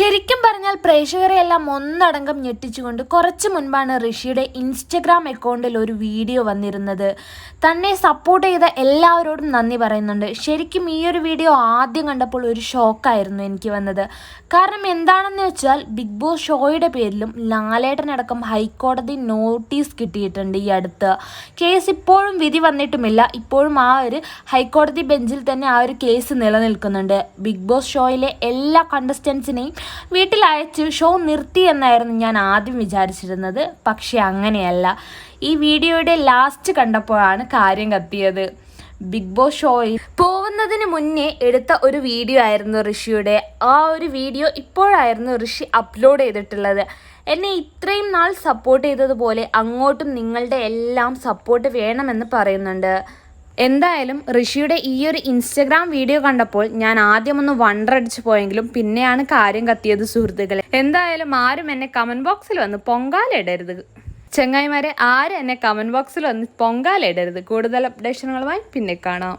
ശരിക്കും പറഞ്ഞാൽ പ്രേക്ഷകരെ എല്ലാം ഒന്നടങ്കം ഞെട്ടിച്ചുകൊണ്ട് കുറച്ച് മുൻപാണ് ഋഷിയുടെ ഇൻസ്റ്റഗ്രാം അക്കൗണ്ടിൽ ഒരു വീഡിയോ വന്നിരുന്നത്. തന്നെ സപ്പോർട്ട് ചെയ്ത എല്ലാവരോടും നന്ദി പറയുന്നുണ്ട്. ശരിക്കും ഈ ഒരു വീഡിയോ ആദ്യം കണ്ടപ്പോൾ ഒരു ഷോക്കായിരുന്നു എനിക്ക് വന്നത്. കാരണം എന്താണെന്ന് വെച്ചാൽ ബിഗ് ബോസ് ഷോയുടെ പേരിലും ലാലേട്ടനടക്കം ഹൈക്കോടതി നോട്ടീസ് കിട്ടിയിട്ടുണ്ട് ഈ അടുത്ത്. കേസ് ഇപ്പോഴും വിധി വന്നിട്ടുമില്ല. ഇപ്പോഴും ആ ഒരു ഹൈക്കോടതി ബെഞ്ചിൽ തന്നെ ആ ഒരു കേസ് നിലനിൽക്കുന്നുണ്ട്. ബിഗ് ബോസ് ഷോയിലെ എല്ലാ കണ്ടസ്റ്റൻസിനെയും വീട്ടിൽ അയച്ച് ഷോ നിർത്തി എന്നായിരുന്നു ഞാൻ ആദ്യം വിചാരിച്ചിരുന്നത്. പക്ഷേ അങ്ങനെയല്ല. ഈ വീഡിയോയുടെ ലാസ്റ്റ് കണ്ടപ്പോഴാണ് കാര്യം കത്തിയത്. ബിഗ് ബോസ് ഷോയിൽ പോകുന്നതിന് മുന്നേ എടുത്ത ഒരു വീഡിയോ ആയിരുന്നു ഋഷിയുടെ. ആ ഒരു വീഡിയോ ഇപ്പോഴായിരുന്നു ഋഷി അപ്ലോഡ് ചെയ്തിട്ടുള്ളത്. എന്നെ ഇത്രയും നാൾ സപ്പോർട്ട് ചെയ്തതുപോലെ അങ്ങോട്ടും നിങ്ങളുടെ എല്ലാം സപ്പോർട്ട് വേണമെന്ന് പറയുന്നുണ്ട്. എന്തായാലും ഋഷിയുടെ ഈ ഒരു ഇൻസ്റ്റഗ്രാം വീഡിയോ കണ്ടപ്പോൾ ഞാൻ ആദ്യം ഒന്ന് വണ്ടർ അടിച്ചു പോയെങ്കിലും പിന്നെയാണ് കാര്യം കത്തിയത് സുഹൃത്തുക്കളെ. എന്തായാലും ആരും എന്നെ കമന്റ് ബോക്സിൽ വന്ന് പൊങ്കാലിടരുത് ചെങ്ങായിമാരെ ആരും എന്നെ കമന്റ് ബോക്സിൽ വന്ന് പൊങ്കാലിടരുത് കൂടുതൽ അപ്ഡേഷനുകളുമായി പിന്നെ കാണാം.